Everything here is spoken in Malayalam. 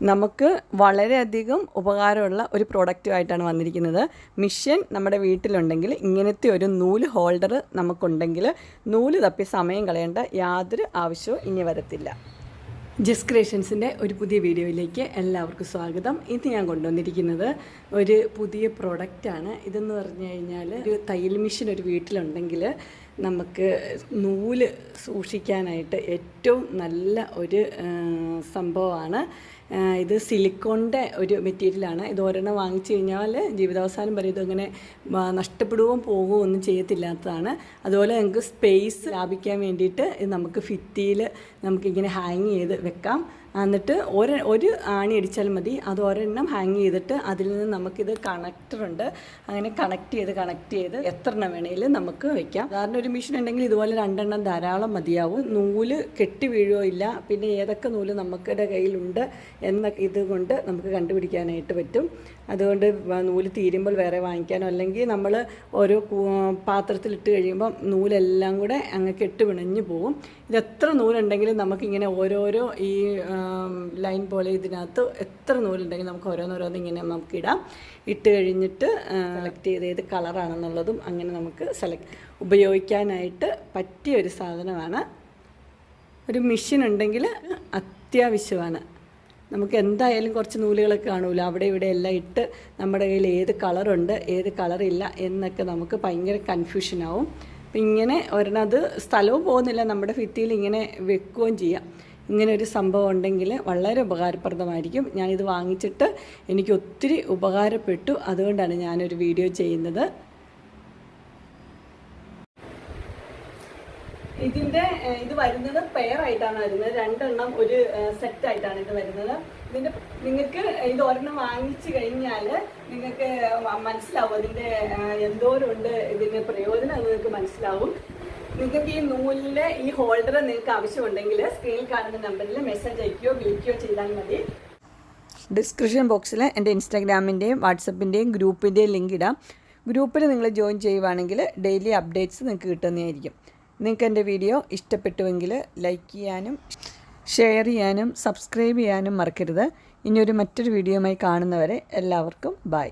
നമുക്ക് വളരെയധികം ഉപകാരമുള്ള ഒരു പ്രോഡക്റ്റുമായിട്ടാണ് വന്നിരിക്കുന്നത്. മിഷൻ നമ്മുടെ വീട്ടിലുണ്ടെങ്കിൽ ഇങ്ങനത്തെ ഒരു നൂൽ ഹോൾഡർ നമുക്കുണ്ടെങ്കിൽ നൂൽ തപ്പി സമയം കളയേണ്ട യാതൊരു ആവശ്യവും ഇനി വരത്തില്ല. ജസ് ക്രിയേഷൻസിന്റെ ഒരു പുതിയ വീഡിയോയിലേക്ക് എല്ലാവർക്കും സ്വാഗതം. ഇന്ന് ഞാൻ കൊണ്ടുവന്നിരിക്കുന്നത് ഒരു പുതിയ പ്രോഡക്റ്റാണ് ഇതെന്ന് പറഞ്ഞു കഴിഞ്ഞാൽ ഒരു തയ്യൽ മെഷീൻ ഒരു വീട്ടിലുണ്ടെങ്കിൽ നമുക്ക് നൂൽ സൂക്ഷിക്കാനായിട്ട് ഏറ്റവും നല്ല ഒരു സംഭവമാണ്. ഇത് സിലിക്കോണിന്റെ ഒരു മെറ്റീരിയലാണ് ഇത് ഒരെണ്ണം വാങ്ങിച്ചു കഴിഞ്ഞാൽ ജീവിതാവസാനം വരെ ഇതങ്ങനെ നഷ്ടപ്പെടുകയോ പോകുകയോ ഒന്നും ചെയ്യത്തില്ലാത്തതാണ്. അതുപോലെ നമുക്ക് സ്പേസ് ലാഭിക്കാൻ വേണ്ടിയിട്ട് ഇത് നമുക്ക് ഫിത്തിയിൽ നമുക്കിങ്ങനെ ഹാങ് ചെയ്ത് വെക്കാം എന്നിട്ട് ഒരു ഒരു ആണി അടിച്ചാൽ മതി. അത് ഒരെണ്ണം ഹാങ് ചെയ്തിട്ട് അതിൽ നിന്ന് നമുക്കിത് കണക്ടറുണ്ട് അങ്ങനെ കണക്ട് ചെയ്ത് കണക്ട് ചെയ്ത് എത്ര എണ്ണം വേണേലും നമുക്ക് വെക്കാം. സാധാരണ ഒരു മെഷീൻ ഉണ്ടെങ്കിൽ ഇതുപോലെ രണ്ടെണ്ണം ധാരാളം മതിയാവും. നൂൽ കെട്ടി വീഴുകയോ ഇല്ല. പിന്നെ ഏതൊക്കെ നൂൽ നമുക്കിടെ കയ്യിലുണ്ട് എന്ന ഇതുകൊണ്ട് നമുക്ക് കണ്ടുപിടിക്കാനായിട്ട് പറ്റും. അതുകൊണ്ട് നൂൽ തീരുമ്പോൾ വേറെ വാങ്ങിക്കാനോ അല്ലെങ്കിൽ നമ്മൾ ഓരോ പാത്രത്തിലിട്ട് കഴിയുമ്പം നൂലെല്ലാം കൂടെ അങ്ങ് കെട്ട് പിണഞ്ഞു പോകും ഇത് എത്ര നൂലുണ്ടെങ്കിലും നമുക്കിങ്ങനെ ഓരോരോ ഈ ലൈൻ പോലെ ഇതിനകത്ത് എത്ര നൂലുണ്ടെങ്കിൽ നമുക്ക് ഓരോന്നോരോന്ന് ഇങ്ങനെ നമുക്ക് ഇടാം. ഇട്ട് കഴിഞ്ഞിട്ട് സെലക്ട് ചെയ്ത് ഏത് കളറാണെന്നുള്ളതും അങ്ങനെ നമുക്ക് സെലക്ട് ഉപയോഗിക്കാനായിട്ട് പറ്റിയ ഒരു സാധനമാണ്. ഒരു മെഷീൻ ഉണ്ടെങ്കിൽ അത്യാവശ്യമാണ്. നമുക്ക് എന്തായാലും കുറച്ച് നൂലുകളൊക്കെ കാണൂല. അവിടെ ഇവിടെ എല്ലാം ഇട്ട് നമ്മുടെ കയ്യിൽ ഏത് കളറുണ്ട് ഏത് കളറില്ല എന്നൊക്കെ നമുക്ക് ഭയങ്കര കൺഫ്യൂഷനാവും അപ്പം ഇങ്ങനെ ഒരെണ്ണം അത് സ്ഥലവും പോകുന്നില്ല. നമ്മുടെ ഭിത്തിയിൽ ഇങ്ങനെ വെക്കുകയും ചെയ്യാം. ഇങ്ങനെ ഒരു സംഭവം ഉണ്ടെങ്കിൽ വളരെ ഉപകാരപ്രദമായിരിക്കും. ഞാനിത് വാങ്ങിച്ചിട്ട് എനിക്ക് ഒത്തിരി ഉപകാരപ്പെട്ടു. അതുകൊണ്ടാണ് ഞാനൊരു വീഡിയോ ചെയ്യുന്നത്. ഇതിന്റെ ഇത് വരുന്നത് പെയർ ആയിട്ടാണ് വരുന്നത്. രണ്ടെണ്ണം ഒരു സെറ്റ് ആയിട്ടാണ് ഇത് വരുന്നത്. ഇതിന്റെ നിങ്ങൾക്ക് ഇത് ഒരെണ്ണം വാങ്ങിച്ചു കഴിഞ്ഞാൽ നിങ്ങൾക്ക് മനസ്സിലാവും. അതിന്റെ ഏഹ്, എന്തോരമുണ്ട് ഇതിന്റെ പ്രയോജനം നിങ്ങൾക്ക് മനസ്സിലാവും. നിങ്ങൾക്ക് ഈ നൂലിന്റെ ഈ ഹോൾഡർ നിങ്ങൾക്ക് ആവശ്യമുണ്ടെങ്കിൽ സ്ക്രീനിൽ കാണുന്ന നമ്പറിൽ മെസ്സേജ് അയക്കുകയോ വിളിക്കുകയോ ചെയ്താൽ മതി. ഡിസ്ക്രിപ്ഷൻ ബോക്സിൽ എന്റെ ഇൻസ്റ്റാഗ്രാമിന്റെയും വാട്സപ്പിന്റെയും ഗ്രൂപ്പിന്റെയും ലിങ്ക് ഇടാം. ഗ്രൂപ്പിൽ നിങ്ങൾ ജോയിൻ ചെയ്യുവാണെങ്കിൽ ഡെയിലി അപ്ഡേറ്റ്സ് നിങ്ങൾക്ക് കിട്ടുന്നതായിരിക്കും. നിങ്ങൾക്ക് എന്റെ വീഡിയോ ഇഷ്ടപ്പെട്ടുവെങ്കിൽ ലൈക്ക് ചെയ്യാനും ഷെയർ ചെയ്യാനും സബ്സ്ക്രൈബ് ചെയ്യാനും മറക്കരുത്. ഇനിയൊരു മറ്റൊരു വീഡിയോയുമായി കാണുന്നവരെ എല്ലാവർക്കും ബൈ